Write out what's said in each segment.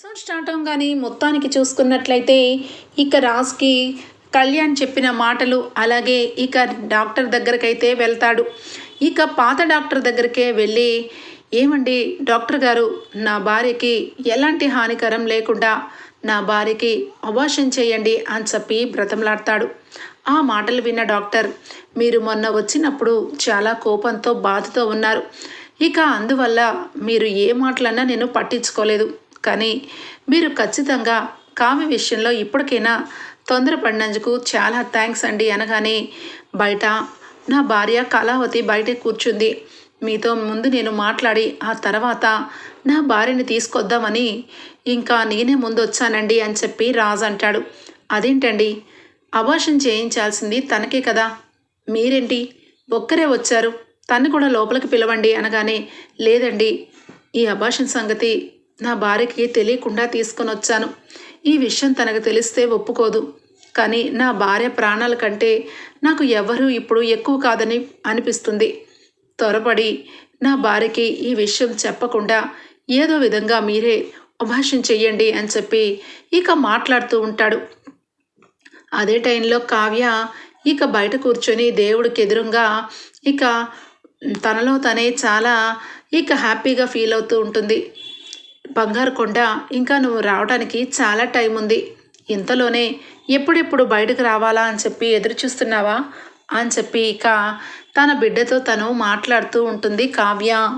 So start అవగానే మొత్తానికి చూసుకున్నట్లయితే ఇక రాజ్కి కళ్యాణ్ చెప్పిన మాటలు అలాగే ఇక డాక్టర్ దగ్గరకైతే వెళ్తాడు ఇక పాత డాక్టర్ దగ్గరికే వెళ్ళి ఏమండి డాక్టర్ గారు నా భార్యకి ఎలాంటి హానికరం లేకుండా నా భార్యకి అబార్షన్ చేయండి అని చెప్పి బ్రతంలాడతాడు ఆ మాటలు విన్న డాక్టర్ మీరు మొన్న వచ్చినప్పుడు చాలా కోపంతో బాధతో ఉన్నారు ఇక అందువల్ల మీరు ఏ మాటలన్నా నేను పట్టించుకోలేదు కానీ మీరు ఖచ్చితంగా కావ్య విషయంలో ఇప్పటికైనా తొందరపడినందుకు చాలా థ్యాంక్స్ అండి అనగానే బయట నా భార్య కళావతి బయట కూర్చుంది. మీతో ముందు నేను మాట్లాడి ఆ తర్వాత నా భార్యని తీసుకొద్దామని ఇంకా నేనే ముందు వచ్చానండి అని చెప్పి రాజు అంటాడు. అదేంటండి? అబార్షన్ చేయించాల్సింది తనకే కదా. మీరేంటి? ఒక్కరే వచ్చారు. తన్ని కూడా లోపలికి పిలవండి అనగానే లేదండి. ఈ అబార్షన్ సంగతి నా భార్యకి తెలియకుండా తీసుకొని వచ్చాను ఈ విషయం తనకు తెలిస్తే ఒప్పుకోదు. కానీ నా భార్య ప్రాణాల కంటే నాకు ఎవరు ఇప్పుడు ఎక్కువ కాదని అనిపిస్తుంది. త్వరపడి నా భార్యకి ఈ విషయం చెప్పకుండా ఏదో విధంగా మీరే అభాషణ చెయ్యండి అని చెప్పి ఇక మాట్లాడుతూ ఉంటాడు. అదే టైంలో కావ్య ఇక బయట కూర్చొని దేవుడికి ఎదురుగా ఇక తనలో తనే చాలా ఇక హ్యాపీగా ఫీల్ అవుతూ ఉంటుంది. బంగారు కొండ ఇంకా నువ్వు రావడానికి చాలా టైం ఉంది. ఇంతలోనే ఎప్పుడెప్పుడు బయటకు రావాలా అని చెప్పి ఎదురు చూస్తున్నావా అని చెప్పి ఇక తన బిడ్డతో తను మాట్లాడుతూ ఉంటుంది కావ్య.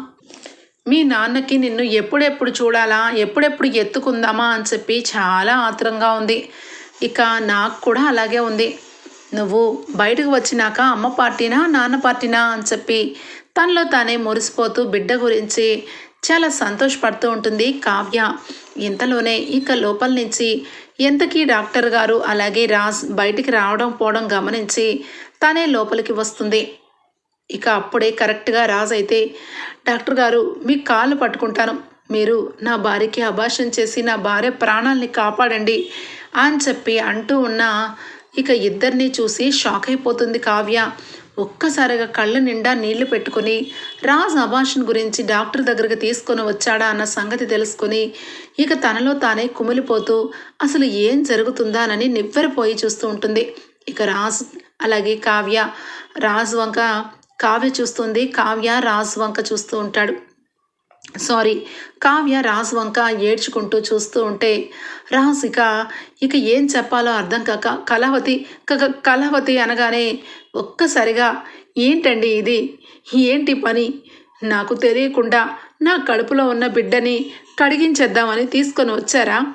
మీ నాన్నకి నిన్ను ఎప్పుడెప్పుడు చూడాలా? ఎప్పుడెప్పుడు ఎత్తుకుందామా? అని చెప్పి చాలా ఆత్రంగా ఉంది. ఇక నాకు కూడా అలాగే ఉంది. నువ్వు బయటకు వచ్చినాక అమ్మ పార్టీనా నాన్న పార్టీనా? అని చెప్పి తనలో తానే మురిసిపోతూ బిడ్డ గురించి చాలా సంతోషపడుతూ ఉంటుంది కావ్య. ఇంతలోనే ఇక లోపల నుంచి ఎంతకీ డాక్టర్ గారు అలాగే రాజ్ బయటికి రావడం పోవడం గమనించి తనే లోపలికి వస్తుంది. ఇక అప్పుడే కరెక్ట్గా రాజ్ అయితే డాక్టర్ గారు మీ కాళ్ళు పట్టుకుంటాను. మీరు నా భార్యకి అభాషణ చేసి నా భార్య ప్రాణాల్ని కాపాడండి అని చెప్పి అంటూ ఉన్న ఇక ఇద్దరిని చూసి షాక్ అయిపోతుంది కావ్య. ఒక్కసారిగా కళ్ళ నిండా నీళ్ళు పెట్టుకుని రాజ్ అభాషన్ గురించి డాక్టర్ దగ్గరికి తీసుకొని వచ్చాడా అన్న సంగతి తెలుసుకొని ఇక తనలో తానే కుమిలిపోతూ అసలు ఏం జరుగుతుందానని నివ్వెరపోయి చూస్తూ ఉంటుంది. ఇక రాజ్ అలాగే కావ్య రాజ్ వంక కావ్య చూస్తుంది. కావ్య రాజ్ వంక చూస్తూ ఉంటాడు. సారీ కావ్య రాజు వంక ఏడ్చుకుంటూ చూస్తూ ఉంటే రాజ్ ఇక ఇక ఏం చెప్పాలో అర్థం కాక కళావతి కక కళావతి అనగానే ఒక్కసారిగా ఏంటండి ఇది? ఏంటి పని? నాకు తెలియకుండా నా కడుపులో ఉన్న బిడ్డని కడిగించేద్దామని తీసుకొని వచ్చారా?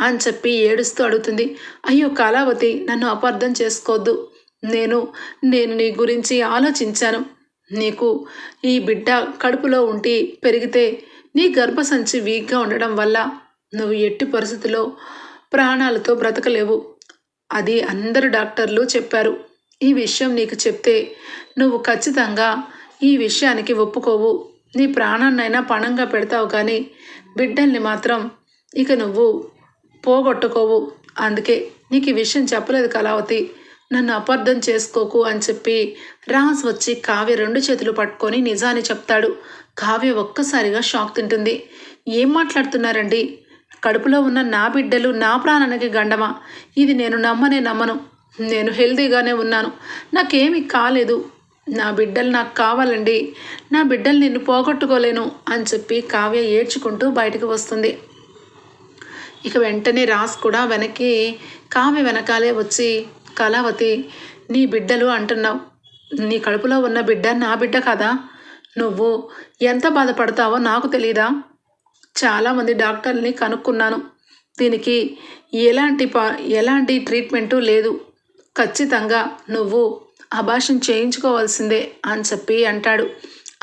అని చెప్పి ఏడుస్తూ అడుగుతుంది. అయ్యో కళావతి నన్ను అపార్థం చేసుకోవద్దు. నేను నేను నీ గురించి ఆలోచించాను. నీకు ఈ బిడ్డ కడుపులో ఉండి పెరిగితే నీ గర్భసంచి వీక్గా ఉండడం వల్ల నువ్వు ఎట్టి పరిస్థితిలో ప్రాణాలతో బ్రతకలేవు. అది అందరు డాక్టర్లు చెప్పారు. ఈ విషయం నీకు చెప్తే నువ్వు ఖచ్చితంగా ఈ విషయానికి ఒప్పుకోవు. నీ ప్రాణాన్నైనా పణంగా పెడతావు కానీ బిడ్డల్ని మాత్రం ఇక నువ్వు పోగొట్టుకోవు. అందుకే నీకు ఈ విషయం చెప్పలేదు కళావతి. నన్ను అపార్థం చేసుకోకు అని చెప్పి రాజ్ వచ్చి కావ్య రెండు చేతులు పట్టుకొని నిజాన్ని చెప్తాడు. కావ్య ఒక్కసారిగా షాక్ తింటుంది. ఏం మాట్లాడుతున్నారండి? కడుపులో ఉన్న నా బిడ్డలు నా ప్రాణానికి గండమా? ఇది నేను నమ్మనే నమ్మను. నేను హెల్తీగానే ఉన్నాను. నాకేమీ కాలేదు. నా బిడ్డలు నాకు కావాలండి. నా బిడ్డలు నిన్ను పోగొట్టుకోలేను అని చెప్పి కావ్య ఏడ్చుకుంటూ బయటకు వస్తుంది. ఇక వెంటనే రాస్ కూడా వెనక్కి కావ్య వెనకాలే వచ్చి కళావతి నీ బిడ్డలు అంటున్నావు. నీ కడుపులో ఉన్న బిడ్డ నా బిడ్డ కదా? నువ్వు ఎంత బాధపడతావో నాకు తెలీదా? చాలామంది డాక్టర్ని కనుక్కున్నాను. దీనికి ఎలాంటి పా ఎలాంటి ట్రీట్మెంటు లేదు. ఖచ్చితంగా నువ్వు అభాషణ చేయించుకోవాల్సిందే అని చెప్పి అంటాడు.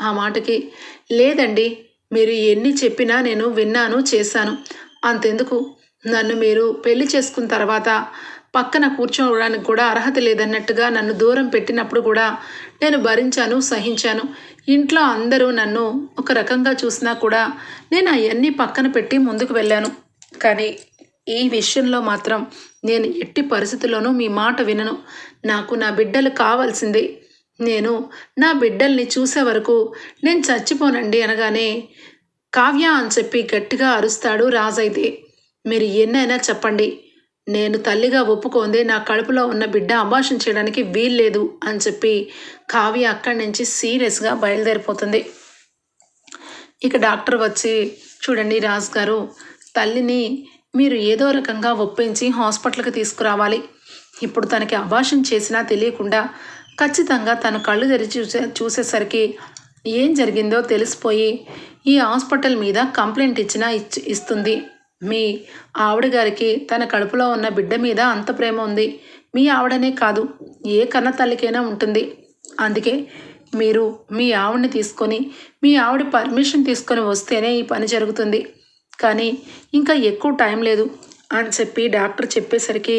ఆ మాటకి లేదండి మీరు ఎన్ని చెప్పినా నేను విన్నాను చేశాను. అంతెందుకు? నన్ను మీరు పెళ్ళి చేసుకున్న తర్వాత పక్కన కూర్చోవడానికి కూడా అర్హత లేదన్నట్టుగా నన్ను దూరం పెట్టినప్పుడు కూడా నేను భరించాను సహించాను. ఇంట్లో అందరూ నన్ను ఒక రకంగా చూసినా కూడా నేను అవన్నీ పక్కన పెట్టి ముందుకు వెళ్ళాను. కానీ ఈ విషయంలో మాత్రం నేను ఎట్టి పరిస్థితుల్లోనూ మీ మాట వినను. నాకు నా బిడ్డలు కావాల్సిందే. నేను నా బిడ్డల్ని చూసే వరకు నేను చచ్చిపోనండి అనగానే కావ్య అని చెప్పి గట్టిగా అరుస్తాడు రాజైతే మీరు ఎన్నైనా చెప్పండి. నేను తల్లిగా ఒప్పుకోంది నా కడుపులో ఉన్న బిడ్డ అభాషణ చేయడానికి వీల్లేదు అని చెప్పి కావ్య అక్కడి నుంచి సీరియస్గా బయలుదేరిపోతుంది. ఇక డాక్టర్ వచ్చి చూడండి రాజు గారు తల్లిని మీరు ఏదో రకంగా ఒప్పించి హాస్పిటల్కి తీసుకురావాలి. ఇప్పుడు తనకి అభాషణ చేసినా తెలియకుండా ఖచ్చితంగా తను కళ్ళు తెరిచి చూసే చూసేసరికి ఏం జరిగిందో తెలిసిపోయి ఈ హాస్పిటల్ మీద కంప్లైంట్ ఇచ్చినా ఇచ్చి ఇస్తుంది. మీ ఆవిడ గారికి తన కడుపులో ఉన్న బిడ్డ మీద అంత ప్రేమ ఉంది. మీ ఆవిడనే కాదు ఏ కన్న తల్లికైనా ఉంటుంది. అందుకే మీరు మీ ఆవిడని తీసుకొని మీ ఆవిడ పర్మిషన్ తీసుకొని వస్తేనే ఈ పని జరుగుతుంది. కానీ ఇంకా ఎక్కువ టైం లేదు అని చెప్పి డాక్టర్ చెప్పేసరికి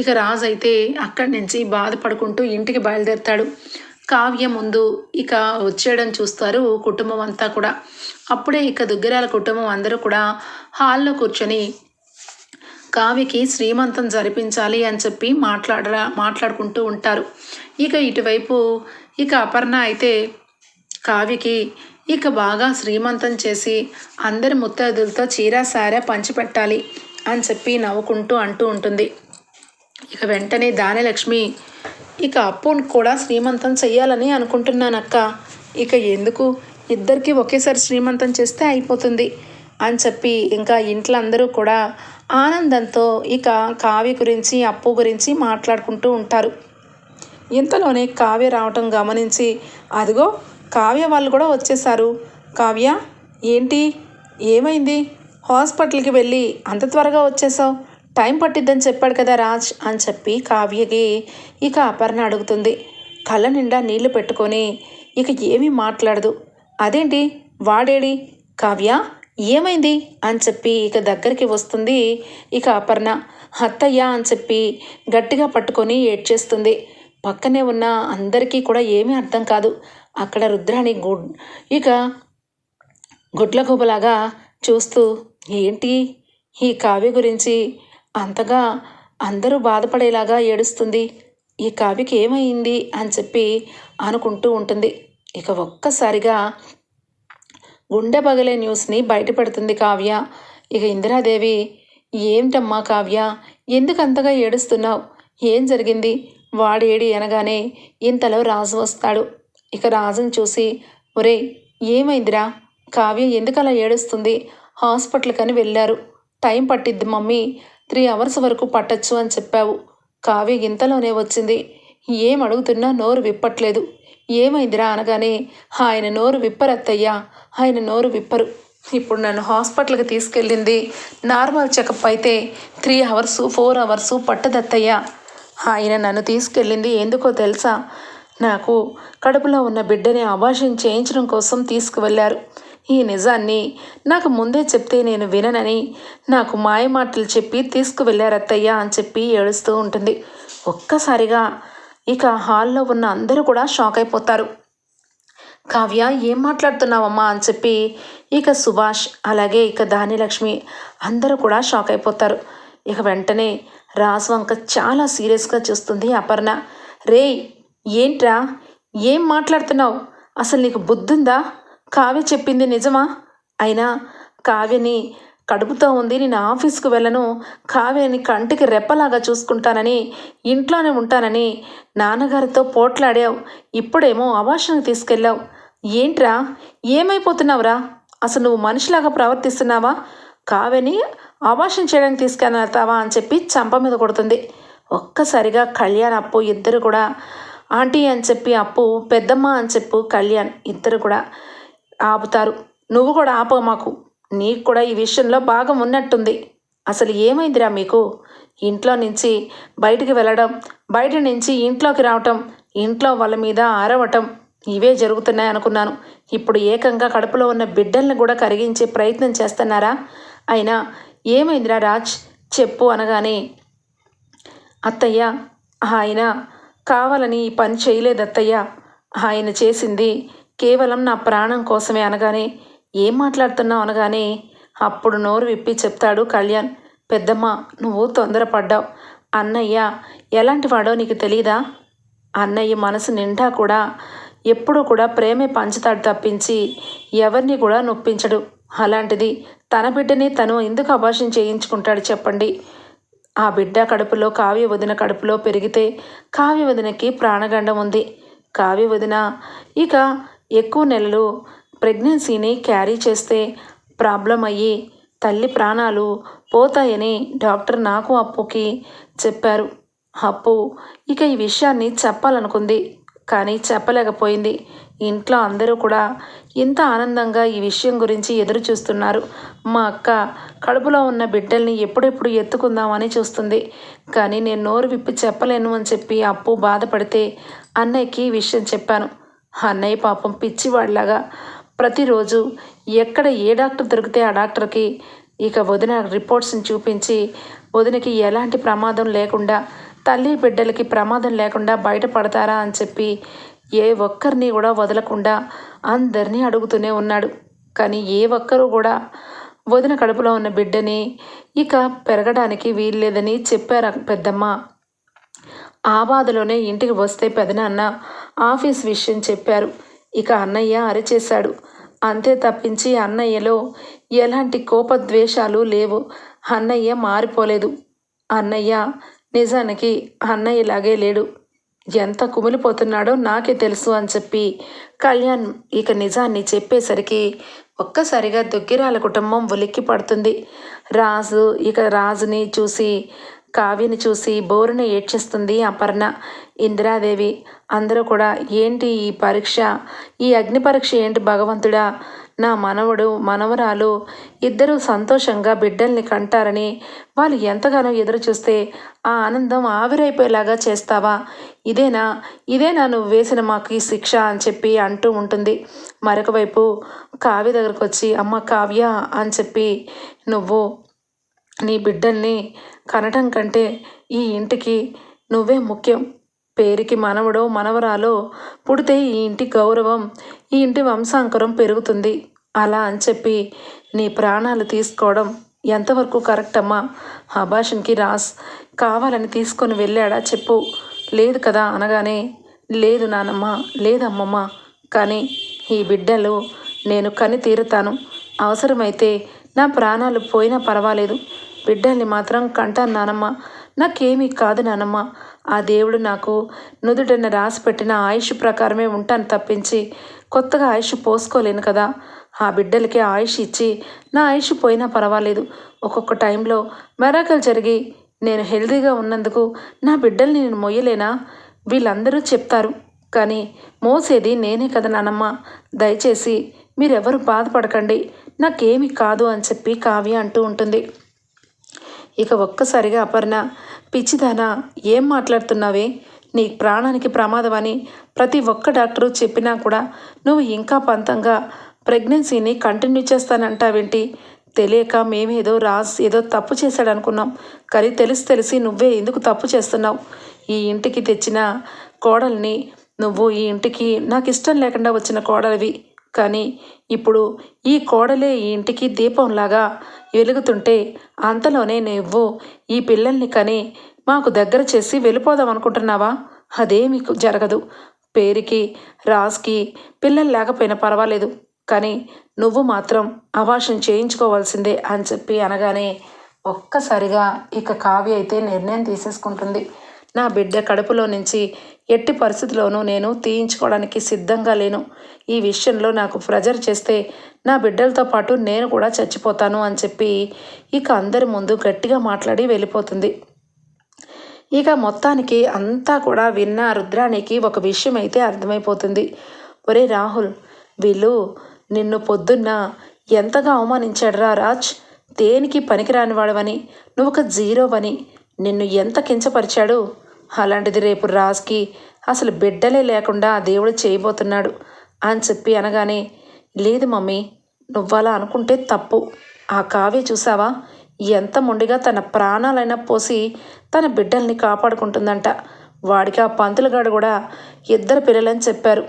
ఇక రాజు అయితే అక్కడి నుంచి బాధపడుకుంటూ ఇంటికి బయలుదేరుతాడు. కావ్య ముందు ఇక వచ్చేయడం చూస్తారు కుటుంబం అంతా కూడా. అప్పుడే ఇక దుగ్గిరాల కుటుంబం అందరూ కూడా హాల్లో కూర్చొని కావ్యకి శ్రీమంతం జరిపించాలి అని చెప్పి మాట్లాడరా మాట్లాడుకుంటూ ఉంటారు. ఇక ఇటువైపు ఇక అపర్ణ అయితే కావ్యకి ఇక బాగా శ్రీమంతం చేసి అందరి ముత్తైదులతో చీర సారా పంచిపెట్టాలి అని చెప్పి నవ్వుకుంటూ అంటూ ఉంటుంది. ఇక వెంటనే దానిలక్ష్మి ఇక అప్పును కూడా శ్రీమంతం చెయ్యాలని అనుకుంటున్నానక్క. ఇక ఎందుకు? ఇద్దరికి ఒకేసారి శ్రీమంతం చేస్తే అయిపోతుంది అని చెప్పి ఇంకా ఇంట్లో అందరూ కూడా ఆనందంతో ఇక కావ్య గురించి అప్పు గురించి మాట్లాడుకుంటూ ఉంటారు. ఇంతలోనే కావ్య రావటం గమనించి అదిగో కావ్య వాళ్ళు కూడా వచ్చేసారు కావ్య ఏంటి? ఏమైంది? హాస్పిటల్కి వెళ్ళి అంత త్వరగా వచ్చేసావు టైం పట్టిద్దని చెప్పాడు కదా రాజ్ అని చెప్పి కావ్యకి ఇక అపర్ణ అడుగుతుంది. కళ్ళ నిండా నీళ్ళు పెట్టుకొని ఇక ఏమీ మాట్లాడదు. అదేంటి? వాడేడి? కావ్య ఏమైంది? అని చెప్పి ఇక దగ్గరికి వస్తుంది ఇక అపర్ణ. అత్తయ్య అని చెప్పి గట్టిగా పట్టుకొని ఏడ్చేస్తుంది. పక్కనే ఉన్న అందరికీ కూడా ఏమీ అర్థం కాదు. అక్కడ రుద్రాణి గుడ్ ఇక గుడ్లగూబలాగా చూస్తూ ఏంటి? ఈ కావ్య గురించి అంతగా అందరూ బాధపడేలాగా ఏడుస్తుంది. ఈ కావ్యకి ఏమైంది అని చెప్పి అనుకుంటూ ఉంటుంది. ఇక ఒక్కసారిగా గుండె పగలే న్యూస్ని బయటపెడుతుంది కావ్య. ఇక ఇందిరాదేవి ఏమిటమ్మా కావ్య ఎందుకు అంతగా ఏడుస్తున్నావు? ఏం జరిగింది? వాడేడి అనగానే ఇంతలో రాజు వస్తాడు. ఇక రాజుని చూసి ఒరే ఏమైందిరా? కావ్య ఎందుకు అలా ఏడుస్తుంది? హాస్పిటల్కని వెళ్ళారు. టైం పట్టిద్ది మమ్మీ. త్రీ అవర్స్ వరకు పట్టచ్చు అని చెప్పావు. కావ్య ఇంతలోనే వచ్చింది. ఏం అడుగుతున్నా నోరు విప్పట్లేదు. ఏమైందిరా అనగానే ఆయన నోరు విప్పరత్తయ్యా ఆయన నోరు విప్పరు. ఇప్పుడు నన్ను హాస్పిటల్కి తీసుకెళ్ళింది నార్మల్ చెకప్ అయితే త్రీ అవర్సు ఫోర్ అవర్సు పట్టదత్తయ్యా. ఆయన నన్ను తీసుకెళ్ళింది ఎందుకో తెలుసా? నాకు కడుపులో ఉన్న బిడ్డని అభాషణ చేయించడం కోసం తీసుకువెళ్ళారు. ఈ నిజాన్ని నాకు ముందే చెప్తే నేను విననని నాకు మాయమాటలు చెప్పి తీసుకువెళ్ళారత్తయ్య అని చెప్పి ఏడుస్తూ ఉంటుంది. ఒక్కసారిగా ఇక హాల్లో ఉన్న అందరూ కూడా షాక్ అయిపోతారు. కావ్య ఏం మాట్లాడుతున్నావమ్మా? అని చెప్పి ఇక సుభాష్ అలాగే ఇక దానిలక్ష్మి అందరూ కూడా షాక్ అయిపోతారు. ఇక వెంటనే రాజు వంక చాలా సీరియస్గా చూస్తుంది అపర్ణ. రే ఏంట్రా? ఏం మాట్లాడుతున్నావు? అసలు నీకు బుద్ధుందా? కావ్య చెప్పింది నిజమా? అయినా కావ్యని కడుపుతో ఉంది నేను ఆఫీస్కు వెళ్ళను. కావ్యని కంటికి రెప్పలాగా చూసుకుంటానని ఇంట్లోనే ఉంటానని నాన్నగారితో పోట్లాడావు. ఇప్పుడేమో అవాషణకు తీసుకెళ్ళావు. ఏంట్రా? ఏమైపోతున్నావురా? అసలు నువ్వు మనిషిలాగా ప్రవర్తిస్తున్నావా? కావ్యని అవాషణ చేయడానికి తీసుకెళ్తావా అని చెప్పి చంప మీద కొడుతుంది. ఒక్కసారిగా కళ్యాణ్ అప్పు ఇద్దరు కూడా ఆంటీ అని చెప్పి అప్పు పెద్దమ్మ అని చెప్పు కళ్యాణ్ ఇద్దరు కూడా ఆపుతారు. నువ్వు కూడా ఆపో మాకు. నీకు కూడా ఈ విషయంలో భాగం ఉన్నట్టుంది. అసలు ఏమైందిరా మీకు? ఇంట్లో నుంచి బయటికి వెళ్ళడం బయట నుంచి ఇంట్లోకి రావటం ఇంట్లో వాళ్ళ మీద అరవటం ఇవే జరుగుతున్నాయి అనుకున్నాను. ఇప్పుడు ఏకంగా కడుపులో ఉన్న బిడ్డల్ని కూడా కరిగించే ప్రయత్నం చేస్తున్నారా? అయినా ఏమైందిరా రాజ్? చెప్పు అనగానే అత్తయ్య ఆయన కావాలని ఈ పని చేయలేదు అత్తయ్య. ఆయన చేసింది కేవలం నా ప్రాణం కోసమే అనగానే ఏం మాట్లాడుతున్నావు? అనగానే అప్పుడు నోరు విప్పి చెప్తాడు కళ్యాణ్ పెద్దమ్మ నువ్వు తొందరపడ్డావు. అన్నయ్య ఎలాంటి వాడో నీకు తెలీదా? అన్నయ్య మనసు నిండా కూడా ఎప్పుడూ కూడా ప్రేమే పంచుతాడు తప్పించి ఎవరిని కూడా నొప్పించడు. అలాంటిది తన బిడ్డని తను ఎందుకు అభాషణ చేయించుకుంటాడు చెప్పండి. ఆ బిడ్డ కడుపులో కావ్య వదిన కడుపులో పెరిగితే కావ్య వదినకి ప్రాణగండం ఉంది. కావ్య వదిన ఇక ఎక్కువ నెలలు ప్రెగ్నెన్సీని క్యారీ చేస్తే ప్రాబ్లం అయ్యి తల్లి ప్రాణాలు పోతాయని డాక్టర్ నాకు అప్పుకి చెప్పారు. అప్పు ఇక ఈ విషయాన్ని చెప్పాలనుకుంది. కానీ చెప్పలేకపోయింది. ఇంట్లో అందరూ కూడా ఇంత ఆనందంగా ఈ విషయం గురించి ఎదురు చూస్తున్నారు. మా అక్క కడుపులో ఉన్న బిడ్డల్ని ఎప్పుడెప్పుడు ఎత్తుకుందామని చూస్తుంది. కానీ నేను నోరు విప్పి చెప్పలేను అని చెప్పి అప్పు బాధపడితే అన్నయ్యకి ఈ విషయం చెప్పాను. అన్నయ్య పాపం పిచ్చివాడిలాగా ప్రతిరోజు ఎక్కడ ఏ డాక్టర్ దొరికితే ఆ డాక్టర్కి ఇక వదిన రిపోర్ట్స్ని చూపించి వదినకి ఎలాంటి ప్రమాదం లేకుండా తల్లి బిడ్డలకి ప్రమాదం లేకుండా బయటపడతారా అని చెప్పి ఏ ఒక్కరిని కూడా వదలకుండా అందరినీ అడుగుతూనే ఉన్నాడు. కానీ ఏ ఒక్కరూ కూడా వదిన కడుపులో ఉన్న బిడ్డని ఇక పెరగడానికి వీల్లేదని చెప్పారు పెద్దమ్మ. ఆ బాధలోనే ఇంటికి వస్తే పెదనాన్న ఆఫీస్ విషయం చెప్పారు. ఇక అన్నయ్య అరిచేశాడు. అంతే తప్పించి అన్నయ్యలో ఎలాంటి కోపద్వేషాలు లేవు. అన్నయ్య మారిపోలేదు. అన్నయ్య నిజానికి అన్నయ్యలాగే లేడు. ఎంత కుమిలిపోతున్నాడో నాకే తెలుసు అని చెప్పి కళ్యాణ్ ఇక నిజాన్ని చెప్పేసరికి ఒక్కసారిగా దుగ్గిరాల కుటుంబం ఉలిక్కి పడుతుంది. రాజు ఇక రాజుని చూసి కావ్యని చూసి బోరుని ఏడ్చేస్తుంది అపర్ణ. ఇందిరాదేవి. అందరూ కూడా ఏంటి ఈ పరీక్ష? ఈ అగ్ని పరీక్ష ఏంటి భగవంతుడా? నా మనవడు మనవరాలు ఇద్దరూ సంతోషంగా బిడ్డల్ని కంటారని వాళ్ళు ఎంతగానో ఎదురు చూస్తే ఆ ఆనందం ఆవిరైపోయేలాగా చేస్తావా? ఇదేనా? ఇదేనా నువ్వు వేసిన మాకు ఈ శిక్ష? అని చెప్పి అంటూ ఉంటుంది. మరొక వైపు కావ్య దగ్గరకు వచ్చి అమ్మ కావ్య అని చెప్పి నువ్వు నీ బిడ్డల్ని కనటం కంటే ఈ ఇంటికి నువ్వే ముఖ్యం. పేరుకి మనవడో మనవరాలో పుడితే ఈ ఇంటి గౌరవం ఈ ఇంటి వంశాంకరం పెరుగుతుంది. అలా అని చెప్పి నీ ప్రాణాలు తీసుకోవడం ఎంతవరకు కరెక్ట్ అమ్మా? అభాషన్కి రాస్ కావాలని తీసుకొని వెళ్ళాడా చెప్పు. లేదు కదా అనగానే లేదు నానమ్మ లేదమ్మమ్మ. కానీ ఈ బిడ్డలు నేను కని తీరుతాను. అవసరమైతే నా ప్రాణాలు పోయినా పర్వాలేదు. బిడ్డల్ని మాత్రం కంటాను నానమ్మ. నాకేమీ కాదు నానమ్మ. ఆ దేవుడు నాకు నుదుటన రాసి పెట్టిన ఆయుష్ ప్రకారమే ఉంటాను తప్పించి కొత్తగా ఆయుష్ పోసుకోలేను కదా. ఆ బిడ్డలకి ఆయుష్ ఇచ్చి నా ఆయుష్ పోయినా పర్వాలేదు. ఒక్కొక్క టైంలో మెరాకలు జరిగి నేను హెల్తీగా ఉన్నందుకు నా బిడ్డల్ని నేను మొయ్యలేనా? వీళ్ళందరూ చెప్తారు. కానీ మోసేది నేనే కదా నానమ్మ. దయచేసి మీరెవరు బాధపడకండి. నాకేమీ కాదు అని చెప్పి కావ్య అంటూ ఉంటుంది. ఇక ఒక్కసారిగా అపర్ణ పిచ్చిదానా ఏం మాట్లాడుతున్నావే? నీ ప్రాణానికి ప్రమాదం అని ప్రతి ఒక్క డాక్టరు చెప్పినా కూడా నువ్వు ఇంకా పంతంగా ప్రెగ్నెన్సీని కంటిన్యూ చేస్తానంటావేంటి? తెలియక మేమేదో రాజ్ ఏదో తప్పు చేశాడనుకున్నాం. కానీ తెలిసి తెలిసి నువ్వే ఎందుకు తప్పు చేస్తున్నావు? ఈ ఇంటికి తెచ్చిన కోడల్ని నువ్వు ఈ ఇంటికి నాకు ఇష్టం లేకుండా వచ్చిన కోడలివి. కానీ ఇప్పుడు ఈ కోడలే ఈ ఇంటికి దీపంలాగా వెలుగుతుంటే అంతలోనే నువ్వు ఈ పిల్లల్ని కని మాకు దగ్గర చేసి వెళ్ళిపోదాం అనుకుంటున్నావా? అదే మీకు జరగదు. పేరుకి రాజ్కి పిల్లలు లేకపోయినా పర్వాలేదు. కానీ నువ్వు మాత్రం అవాషం చేయించుకోవాల్సిందే అని చెప్పి అనగానే ఒక్కసారిగా ఇక కావ్య అయితే నిర్ణయం తీసేసుకుంటుంది. నా బిడ్డ కడుపులో నుంచి ఎట్టి పరిస్థితిలోనూ నేను తీయించుకోవడానికి సిద్ధంగా లేను. ఈ విషయంలో నాకు ప్రెజర్ చేస్తే నా బిడ్డలతో పాటు నేను కూడా చచ్చిపోతాను అని చెప్పి ఇక అందరి ముందు గట్టిగా మాట్లాడి వెళ్ళిపోతుంది. ఇక మొత్తానికి అంతా కూడా విన్న రుద్రానికి ఒక విషయం అయితే అర్థమైపోతుంది. ఒరే రాహుల్ వీళ్ళు నిన్ను పొద్దున్న ఎంతగా అవమానించాడురా రాజ్? దేనికి పనికిరాని వాడవని నువ్వు ఒక జీరోవని నిన్ను ఎంత కించపరిచాడు? అలాంటిది రేపు రాజ్కి అసలు బిడ్డలే లేకుండా ఆ దేవుడు చేయబోతున్నాడు అని చెప్పి అనగానే లేదు మమ్మీ నువ్వలా అనుకుంటే తప్పు. ఆ కావ్య చూసావా? ఎంత మొండిగా తన ప్రాణాలైనా పోసి తన బిడ్డల్ని కాపాడుకుంటుందంట. వాడికి ఆ పంతులుగాడు కూడా ఇద్దరు పిల్లలని చెప్పారు.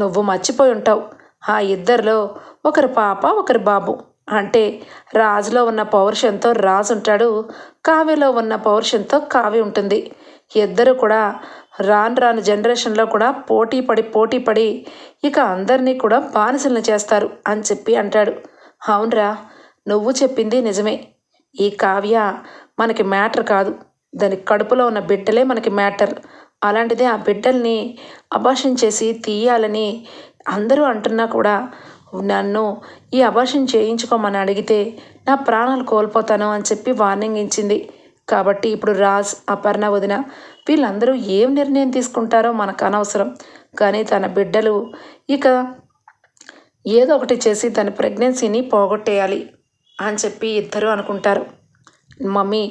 నువ్వు మర్చిపోయి ఉంటావు. ఆ ఇద్దరిలో ఒకరి పాప ఒకరి బాబు. అంటే రాజులో ఉన్న పౌరుషంతో రాజు ఉంటాడు కావ్యలో ఉన్న పౌరుషంతో కావ్య ఉంటుంది. ఇద్దరు కూడా రాను రాను జనరేషన్లో కూడా పోటీ పడి పోటీ పడి ఇక అందరినీ కూడా బానిసలను చేస్తారు అని చెప్పి అంటాడు. అవునరా నువ్వు చెప్పింది నిజమే. ఈ కావ్య మనకి మ్యాటర్ కాదు. దాని కడుపులో ఉన్న బిడ్డలే మనకి మ్యాటర్ అలాంటిది ఆ బిడ్డల్ని అబార్షన్ చేసి తీయాలని అందరూ అంటున్నా కూడా నన్ను ఈ అబార్షన్ చేయించుకోమని అడిగితే నా ప్రాణాలు కోల్పోతాను అని చెప్పి వార్నింగ్ ఇచ్చింది. కాబట్టి ఇప్పుడు రాజ్ అపర్ణ వదిన వీళ్ళందరూ ఏం నిర్ణయం తీసుకుంటారో మనకు అనవసరం. కానీ తన బిడ్డలు ఇక ఏదో ఒకటి చేసి తన ప్రెగ్నెన్సీని పోగొట్టేయాలి అని చెప్పి ఇద్దరు అనుకుంటారు. మమ్మీ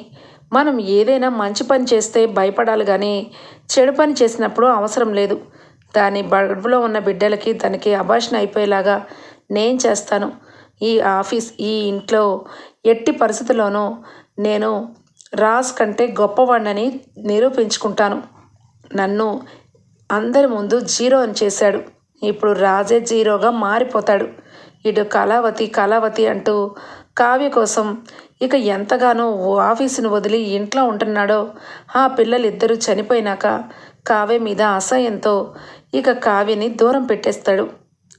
మనం ఏదైనా మంచి పని చేస్తే భయపడాలి కానీ చెడు పని చేసినప్పుడు అవసరం లేదు. దాని బడుపులో ఉన్న బిడ్డలకి తనకి అభాషణ అయిపోయేలాగా నేను చేస్తాను. ఈ ఆఫీస్ ఈ ఇంట్లో ఎట్టి పరిస్థితుల్లోనూ నేను రాజ్ కంటే గొప్పవాడినని నిరూపించుకుంటాను. నన్ను అందరి ముందు జీరో అని చేశాడు. ఇప్పుడు రాజే జీరోగా మారిపోతాడు. ఇటు కళావతి కళావతి అంటూ కావ్య కోసం ఇక ఎంతగానో ఓ ఆఫీసును వదిలి ఇంట్లో ఉంటున్నాడో ఆ పిల్లలిద్దరూ చనిపోయినాక కావ్య మీద అసహ్యంతో ఇక కావ్యని దూరం పెట్టేస్తాడు.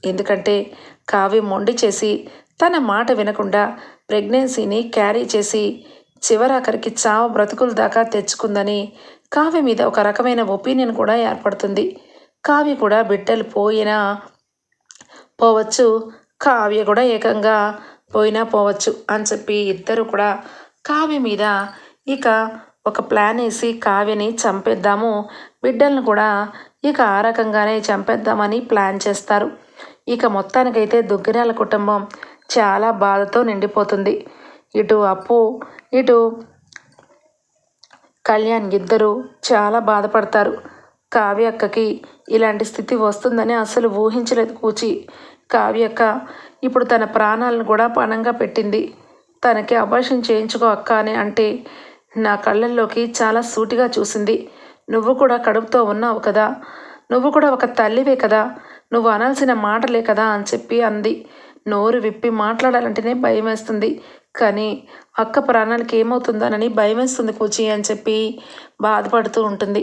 ఎందుకంటే కావ్య మొండి చేసి తన మాట వినకుండా ప్రెగ్నెన్సీని క్యారీ చేసి చివరాఖరికి చావు బ్రతుకుల దాకా తెచ్చుకుందని కావ్య మీద ఒక రకమైన ఒపీనియన్ కూడా ఏర్పడుతుంది. కావ్య కూడా బిడ్డలు పోయినా పోవచ్చు కావ్య కూడా ఏకంగా పోయినా పోవచ్చు అని చెప్పి ఇద్దరు కూడా కావ్య మీద ఇక ఒక ప్లాన్ వేసి కావ్యని చంపేద్దాము బిడ్డలను కూడా ఇక ఆ రకంగానే చంపేద్దామని ప్లాన్ చేస్తారు. ఇక మొత్తానికైతే దుగ్గిరాల కుటుంబం చాలా బాధతో నిండిపోతుంది. ఇటు అప్పు ఇటు కళ్యాణ్ ఇద్దరు చాలా బాధపడతారు. కావ్య అక్కకి ఇలాంటి స్థితి వస్తుందని అసలు ఊహించలేదు కూచి. కావ్య అక్క ఇప్పుడు తన ప్రాణాలను కూడా పణంగా పెట్టింది. తనకి అభాషం చేయించుకో అక్క అని అంటే నా కళ్ళల్లోకి చాలా సూటిగా చూసింది. నువ్వు కూడా కడుపుతో ఉన్నావు కదా. నువ్వు కూడా ఒక తల్లివే కదా. నువ్వు అనాల్సిన మాటలే కదా అని చెప్పి అంది. నోరు విప్పి మాట్లాడాలంటేనే భయం వేస్తుంది కానీ అక్క ప్రాణాలకి ఏమవుతుందోనని భయం వేస్తుంది కూచి అని చెప్పి బాధపడుతూ ఉంటుంది.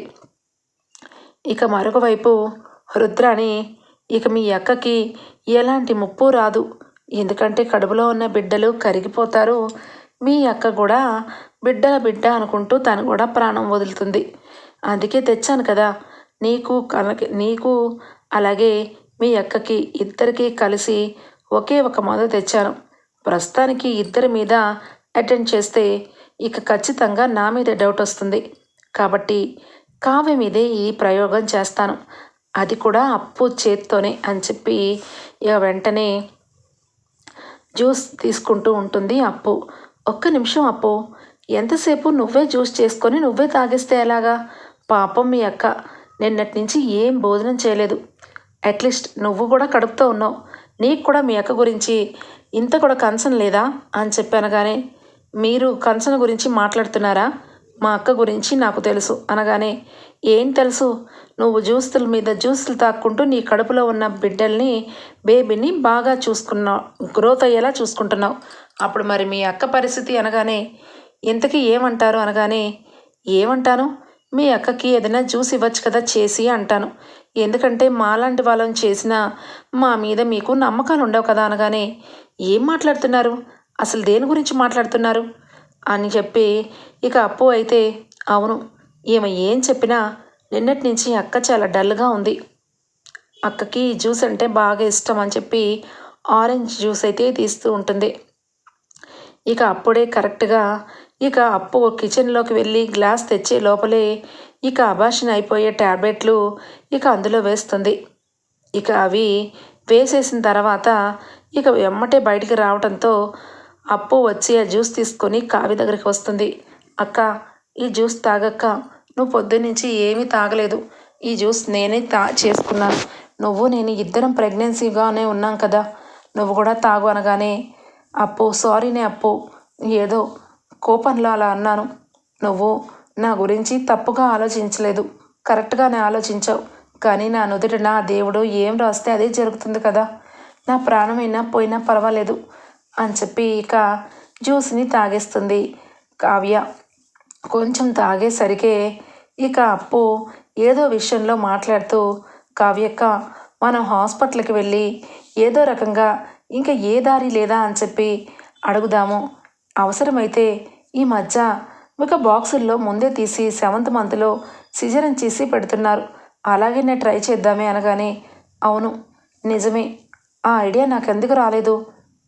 ఇక మరొక వైపు రుద్రాని ఇక మీ అక్కకి ఎలాంటి ముప్పు రాదు. ఎందుకంటే కడుపులో ఉన్న బిడ్డలు కరిగిపోతారు. మీ అక్క కూడా బిడ్డల బిడ్డ అనుకుంటూ తను కూడా ప్రాణం వదులుతుంది. అందుకే తెచ్చాను కదా. నీకు కలకి నీకు అలాగే మీ అక్కకి ఇద్దరికీ కలిసి ఒకే ఒక మందు తెచ్చాను. ప్రస్తుతానికి ఇద్దరి మీద అటెండ్ చేస్తే ఇక ఖచ్చితంగా నా మీద డౌట్ వస్తుంది. కాబట్టి కావ్య మీదే ఈ ప్రయోగం చేస్తాను. అది కూడా అప్పు చేత్తోనే అని చెప్పి ఇక వెంటనే జ్యూస్ తీసుకుంటూ ఉంటుంది అప్పు. ఒక్క నిమిషం అప్పు. ఎంతసేపు నువ్వే జ్యూస్ చేసుకొని నువ్వే తాగిస్తే ఎలాగా? పాపం మీ అక్క. నిన్నటి నుంచి ఏం భోజనం చేయలేదు. అట్లీస్ట్ నువ్వు కూడా కడుపుతో ఉన్నావు. నీకు కూడా మీ అక్క గురించి ఇంత కూడా కన్సర్న్ లేదా? అని చెప్పనగానే మీరు కన్సర్న్ గురించి మాట్లాడుతున్నారా? మా అక్క గురించి నాకు తెలుసు. అనగానే ఏం తెలుసు? నువ్వు జ్యూసుల మీద జ్యూసులు తాక్కుంటూ నీ కడుపులో ఉన్న బిడ్డల్ని బేబీని బాగా చూసుకున్నావు గ్రోత్ అయ్యేలా చూసుకుంటున్నావు. అప్పుడు మరి మీ అక్క పరిస్థితి అనగానే ఇంతకీ ఏమంటారు? అనగానే ఏమంటాను? మీ అక్కకి ఏదైనా జ్యూస్ ఇవ్వచ్చు కదా చేసి అంటాను. ఎందుకంటే మాలాంటి వాళ్ళని చేసిన మా మీద మీకు నమ్మకాలు ఉండవు కదా అనగానే ఏం మాట్లాడుతున్నారు? అసలు దేని గురించి మాట్లాడుతున్నారు? అని చెప్పి ఇక అప్పు అయితే అవును ఈమె ఏం చెప్పినా నిన్నటి నుంచి అక్క చాలా డల్గా ఉంది. అక్కకి జ్యూస్ అంటే బాగా ఇష్టం అని చెప్పి ఆరెంజ్ జ్యూస్ అయితే తీస్తూ ఉంటుంది. ఇక అప్పుడే కరెక్ట్గా ఇక అప్పు కిచెన్లోకి వెళ్ళి గ్లాస్ తెచ్చే లోపలే ఇక అభాషణ అయిపోయే ట్యాబ్లెట్లు ఇక అందులో వేస్తుంది. ఇక అవి వేసేసిన తర్వాత ఇక వెమ్మటే బయటికి రావడంతో అప్పు వచ్చి ఆ జ్యూస్ తీసుకొని కావి దగ్గరికి వస్తుంది. అక్క ఈ జ్యూస్ తాగక్క. నువ్వు పొద్దున్నుంచి ఏమీ తాగలేదు. ఈ జ్యూస్ నేనే తా చేసుకున్నాను. నువ్వు నేను ఇద్దరం ప్రెగ్నెన్సీగానే ఉన్నాం కదా. నువ్వు కూడా తాగు అనగానే అప్పు సారీనే అప్పు. ఏదో కోపంలో అలా అన్నాను. నువ్వు నా గురించి తప్పుగా ఆలోచించలేదు. కరెక్ట్గానే ఆలోచించావు. కానీ నా నుదుట నా దేవుడు ఏం రాస్తే అదే జరుగుతుంది కదా. నా ప్రాణమైనా పోయినా పర్వాలేదు అని చెప్పి ఇక జ్యూస్ని తాగేస్తుంది కావ్య. కొంచెం తాగేసరికే ఇక అప్పు ఏదో విషయంలో మాట్లాడుతూ కావ్యక్క మనం హాస్పిటల్కి వెళ్ళి ఏదో రకంగా ఇంకా ఏ దారి లేదా? అని చెప్పి అడుగుదాము. అవసరమైతే ఈ మధ్య ఒక బాక్సుల్లో ముందే తీసి సెవెంత్ మంత్లో సిజరన్ చేసి పెడుతున్నారు. అలాగే నేను ట్రై చేద్దామే అనగానే అవును నిజమే ఆ ఐడియా నాకెందుకు రాలేదు?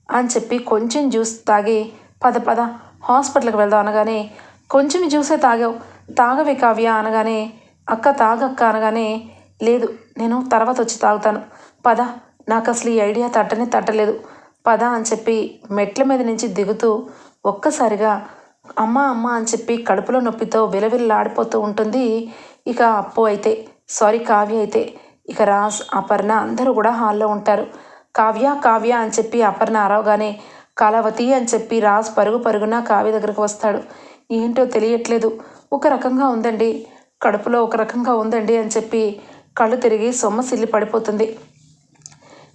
అని చెప్పి కొంచెం జ్యూస్ తాగి పద పద హాస్పిటల్కి వెళ్దాం అనగానే కొంచెం జ్యూసే తాగావు తాగవే కావ్య అనగానే అక్క తాగక్క అనగానే లేదు నేను తర్వాత వచ్చి తాగుతాను. పద నాకు అసలు ఈ ఐడియా తట్టనే తట్టలేదు. పద అని చెప్పి మెట్ల మీద నుంచి దిగుతూ ఒక్కసారిగా అమ్మ అమ్మ అని చెప్పి కడుపులో నొప్పితో విలవిల్లాడిపోతూ ఉంటుంది. ఇక అప్పు అయితే సారీ కావ్య అయితే ఇక రాజ్ అపర్ణ అందరూ కూడా హాల్లో ఉంటారు. కావ్య కావ్య అని చెప్పి అపర్ణ అరవగానే కళావతి అని చెప్పి రాజ్ పరుగు పరుగున కావ్య దగ్గరకు వస్తాడు. ఏంటో తెలియట్లేదు. ఒక రకంగా ఉందండి. కడుపులో ఒక రకంగా ఉందండి అని చెప్పి కళ్ళు తిరిగి సొమ్మసిల్లి పడిపోతుంది.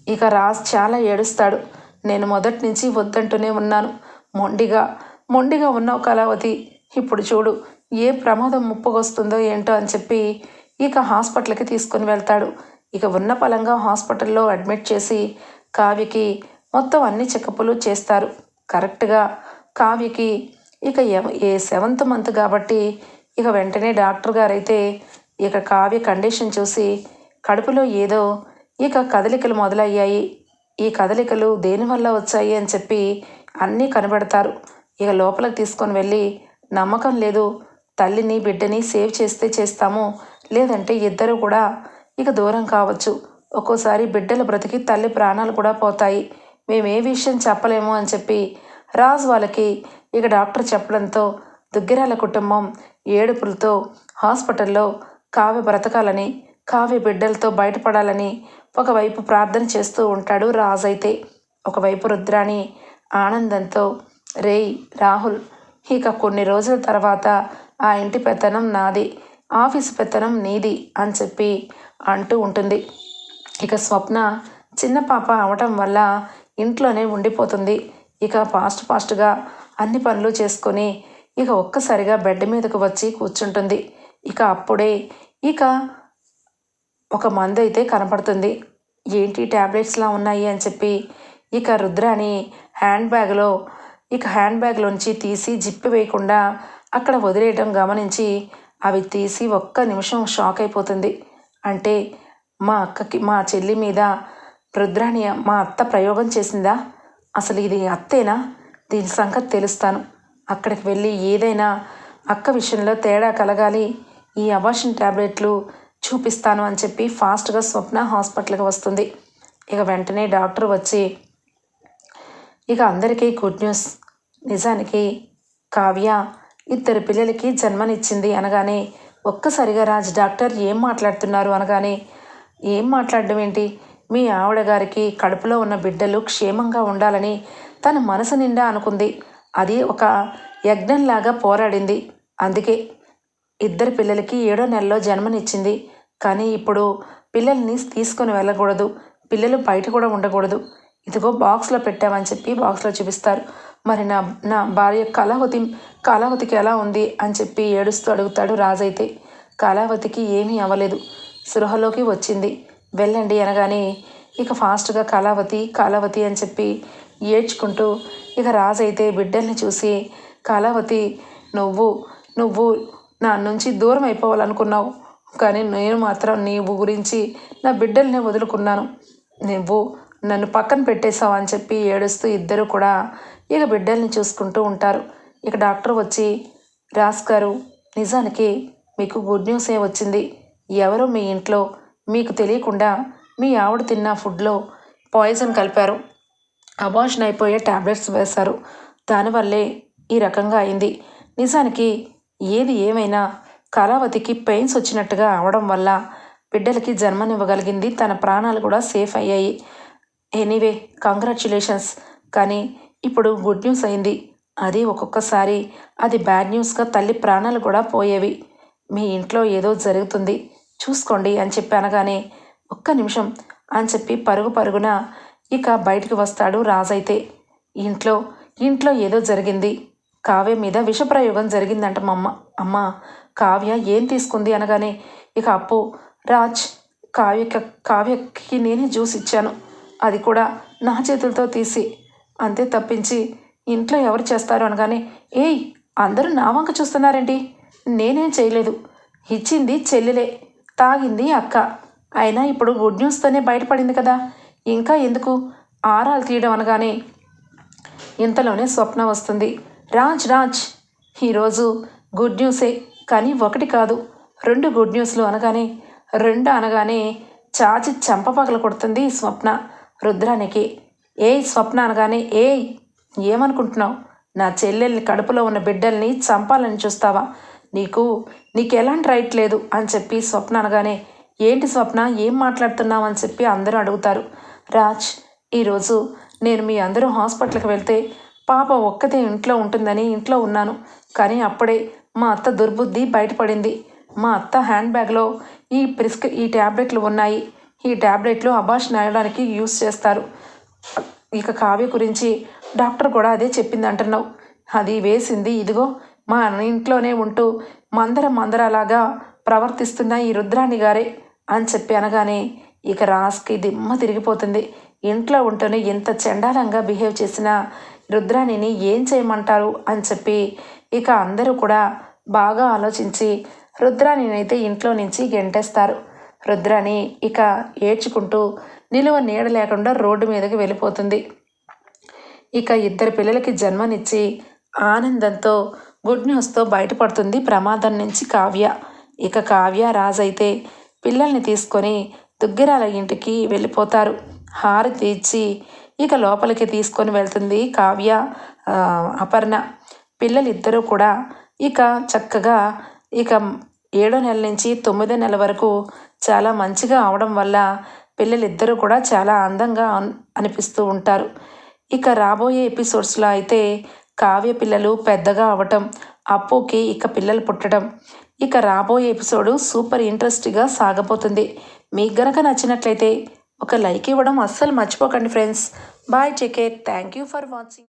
ఇక రాజ్ చాలా ఏడుస్తాడు. నేను మొదటి నుంచి వద్దంటూనే ఉన్నాను. మొండిగా మొండిగా ఉన్నావు కళావతి ఇప్పుడు చూడు ఏ ప్రమాదం ముప్పుకొస్తుందో ఏంటో అని చెప్పి ఇక హాస్పిటల్కి తీసుకొని వెళ్తాడు. ఇక ఉన్న పలంగా హాస్పిటల్లో అడ్మిట్ చేసి కావ్యకి మొత్తం అన్ని చెకప్లు చేస్తారు. కరెక్ట్గా కావ్యకి ఇక ఎవ- ఏ సెవెంత్ మంత్ కాబట్టి ఇక వెంటనే డాక్టర్ గారైతే ఇక కావ్య కండిషన్ చూసి కడుపులో ఏదో ఇక కదలికలు మొదలయ్యాయి. ఈ కదలికలు దేనివల్ల వచ్చాయి అని చెప్పి అన్నీ కనబడతారు. ఇక లోపలికి తీసుకొని వెళ్ళి నమ్మకం లేదు తల్లిని బిడ్డని సేవ్ చేస్తే చేస్తాము లేదంటే ఇద్దరు కూడా ఇక దూరం కావచ్చు. ఒక్కోసారి బిడ్డల బ్రతికి తల్లి ప్రాణాలు కూడా పోతాయి. మేము ఏ విషయం చెప్పలేము అని చెప్పి రాజు వాళ్ళకి ఇక డాక్టర్ చెప్పడంతో దుగ్గిరాల కుటుంబం ఏడుపులతో హాస్పిటల్లో కావ్య బ్రతకాలని కావ్య బిడ్డలతో బయటపడాలని ఒకవైపు ప్రార్థన చేస్తూ ఉంటాడు రాజైతే అయితే. ఒకవైపు రుద్రాణి ఆనందంతో రేయ్ రాహుల్ ఇక కొన్ని రోజుల తర్వాత ఆ ఇంటి పెత్తనం నాది ఆఫీస్ పెత్తనం నీది అని చెప్పి అంటూ ఉంటుంది. ఇక స్వప్న చిన్న పాప అవటం వల్ల ఇంట్లోనే ఉండిపోతుంది. ఇక ఫాస్ట్ ఫాస్ట్గా అన్ని పనులు చేసుకొని ఇక ఒక్కసారిగా బెడ్ మీదకు వచ్చి కూర్చుంటుంది. ఇక అప్పుడే ఇక ఒక మందు అయితే కనపడుతుంది. ఏంటి ట్యాబ్లెట్స్లా ఉన్నాయి అని చెప్పి ఇక రుద్రాని హ్యాండ్ బ్యాగ్లో ఇక హ్యాండ్ బ్యాగ్లోంచి తీసి జిప్పి వేయకుండా అక్కడ వదిలేయటం గమనించి అవి తీసి ఒక్క నిమిషం షాక్ అయిపోతుంది. అంటే మా అక్కకి మా చెల్లి మీద రుద్రాణి మా అత్త ప్రయోగం చేసిందా? అసలు ఇది అత్తేనా? దీని సంగతి తెలుస్తాను. అక్కడికి వెళ్ళి ఏదైనా అక్క విషయంలో తేడా కలగాలి. ఈ అబాషన్ ట్యాబ్లెట్లు చూపిస్తాను అని చెప్పి ఫాస్ట్గా స్వప్న హాస్పిటల్కి వస్తుంది. ఇక వెంటనే డాక్టర్ వచ్చి ఇక అందరికీ గుడ్ న్యూస్. నిజానికి కావ్య ఇద్దరు పిల్లలకి జన్మనిచ్చింది అనగానే ఒక్కసారిగా రాజ్ డాక్టర్ ఏం మాట్లాడుతున్నారు అనగానే ఏం మాట్లాడడం ఏంటి? మీ ఆవిడ గారికి కడుపులో ఉన్న బిడ్డలు క్షేమంగా ఉండాలని తన మనసు నిండా అనుకుంది. అది ఒక యజ్ఞంలాగా పోరాడింది. అందుకే ఇద్దరు పిల్లలకి ఏడో నెలలో జన్మనిచ్చింది. కానీ ఇప్పుడు పిల్లల్ని తీసుకొని వెళ్ళకూడదు. పిల్లలు బయట కూడా ఉండకూడదు. ఇదిగో బాక్స్లో పెట్టామని చెప్పి బాక్స్లో చూపిస్తారు. మరి నా నా భార్య కళావతి కళావతికి ఎలా ఉంది అని చెప్పి ఏడుస్తూ అడుగుతాడు రాజైతే. కళావతికి ఏమీ అవ్వలేదు. సృహలోకి వచ్చింది. వెళ్ళండి అనగానే ఇక ఫాస్ట్గా కళావతి కళావతి అని చెప్పి ఏడ్చుకుంటూ ఇక రాజైతే బిడ్డల్ని చూసి కళావతి నువ్వు నువ్వు నా నుంచి దూరం అయిపోవాలనుకున్నావు. కానీ నేను మాత్రం నీవు గురించి నా బిడ్డల్ని వదులుకున్నాను. నువ్వు నన్ను పక్కన పెట్టేశావు అని చెప్పి ఏడుస్తూ ఇద్దరు కూడా ఇక బిడ్డల్ని చూసుకుంటూ ఉంటారు. ఇక డాక్టర్ వచ్చి రాస్ గారు నిజానికి మీకు గుడ్ న్యూసే వచ్చింది? ఎవరో మీ ఇంట్లో మీకు తెలియకుండా మీ ఆవిడ తిన్న ఫుడ్లో పాయిజన్ కలిపారు. అబార్షన్ అయిపోయే టాబ్లెట్స్ వేశారు. దానివల్లే ఈ రకంగా అయింది. నిజానికి ఏది ఏమైనా కళావతికి పెయిన్స్ వచ్చినట్టుగా అవడం వల్ల బిడ్డలకి జన్మనివ్వగలిగింది. తన ప్రాణాలు కూడా సేఫ్ అయ్యాయి. ఎనీవే కంగ్రాచ్యులేషన్స్ కానీ ఇప్పుడు గుడ్ న్యూస్ అయింది. అది ఒక్కొక్కసారి అది బ్యాడ్ న్యూస్గా తల్లి ప్రాణాలు కూడా పోయేవి. మీ ఇంట్లో ఏదో జరుగుతుంది చూసుకోండి అని చెప్పి అనగానే ఒక్క నిమిషం అని చెప్పి పరుగు పరుగున ఇక బయటికి వస్తాడు రాజైతే ఇంట్లో ఇంట్లో ఏదో జరిగింది. కావ్య మీద విషప్రయోగం జరిగిందంట మా అమ్మ అమ్మ కావ్య ఏం తీసుకుంది అనగానే ఇక అప్పు రాజ్ కావ్య కావ్యకి నేనే జ్యూస్ ఇచ్చాను. అది కూడా నా చేతులతో తీసి అంతే తప్పించి ఇంట్లో ఎవరు చేస్తారు అనగానే ఏయ్ అందరూ నా వంక చూస్తున్నారేంటి? నేనేం చేయలేదు. ఇచ్చింది చెల్లెలే తాగింది అక్క. అయినా ఇప్పుడు గుడ్ న్యూస్తోనే బయటపడింది కదా. ఇంకా ఎందుకు? ఆరాలు తీయడం అనగానే ఇంతలోనే స్వప్న వస్తుంది. రాజ్ రాజ్ ఈరోజు గుడ్ న్యూసే. కానీ ఒకటి కాదు రెండు గుడ్ న్యూస్లు అనగానే రెండు అనగానే చాచి చెంప పగల కొడుతుంది స్వప్న రుద్రానికి. ఏ స్వప్న అనగానే ఏయ్ ఏమనుకుంటున్నావు? నా చెల్లెల్ని కడుపులో ఉన్న బిడ్డల్ని చంపాలని చూస్తావా? నీకు నీకు ఎలాంటి రైట్ లేదు అని చెప్పి స్వప్న అనగానే ఏంటి స్వప్న ఏం మాట్లాడుతున్నావు అని చెప్పి అందరూ అడుగుతారు. రాజ్ ఈరోజు నేను మీ అందరూ హాస్పిటల్కి వెళ్తే పాప ఒక్కతే ఇంట్లో ఉంటుందని ఇంట్లో ఉన్నాను. కానీ అప్పుడే మా అత్త దుర్బుద్ధి బయటపడింది. మా అత్త హ్యాండ్ బ్యాగ్లో ఈ ప్రిస్క్ ఈ ట్యాబ్లెట్లు ఉన్నాయి. ఈ ట్యాబ్లెట్లు అబార్షన్ నాయడానికి యూస్ చేస్తారు. ఇక కావ్య గురించి డాక్టర్ కూడా అదే చెప్పింది అంటున్నావు అది వేసింది ఇదిగో మా ఇంట్లోనే ఉంటూ మందర మందరలాగా ప్రవర్తిస్తున్న ఈ రుద్రాణి గారే అని చెప్పి అనగానే ఇక రాస్కి దిమ్మ తిరిగిపోతుంది. ఇంట్లో ఉంటూనే ఎంత చండాలంగా బిహేవ్ చేసిన రుద్రాణిని ఏం చేయమంటారు అని చెప్పి ఇక అందరూ కూడా బాగా ఆలోచించి రుద్రాణిని అయితే ఇంట్లో నుంచి గెంటేస్తారు. రుద్రాణి ఇక ఏడ్చుకుంటూ నిలువ నీడ లేకుండా రోడ్డు మీదకి వెళ్ళిపోతుంది. ఇక ఇద్దరు పిల్లలకి జన్మనిచ్చి ఆనందంతో గుడ్ న్యూస్తో బయటపడుతుంది ప్రమాదం నుంచి కావ్య. ఇక కావ్య రాజైతే పిల్లల్ని తీసుకొని దుగ్గిరాల ఇంటికి వెళ్ళిపోతారు. హారతి ఇచ్చి ఇక లోపలికి తీసుకొని వెళ్తుంది కావ్య అపర్ణ. పిల్లలిద్దరూ కూడా ఇక చక్కగా ఇక ఏడో నెల నుంచి తొమ్మిదో నెల వరకు చాలా మంచిగా అవడం వల్ల పిల్లలిద్దరూ కూడా చాలా అందంగా అనిపిస్తూ ఉంటారు. ఇక రాబోయే ఎపిసోడ్స్లో అయితే కావ్య పిల్లలు పెద్దగా అవటం అప్పుకి ఇక పిల్లలు పుట్టడం ఇక రాబోయే ఎపిసోడు సూపర్ ఇంట్రెస్ట్గా సాగబోతుంది. మీకు గనక నచ్చినట్లయితే ఒక లైక్ ఇవ్వడం అస్సలు మర్చిపోకండి friends. Bye take care thank you for watching.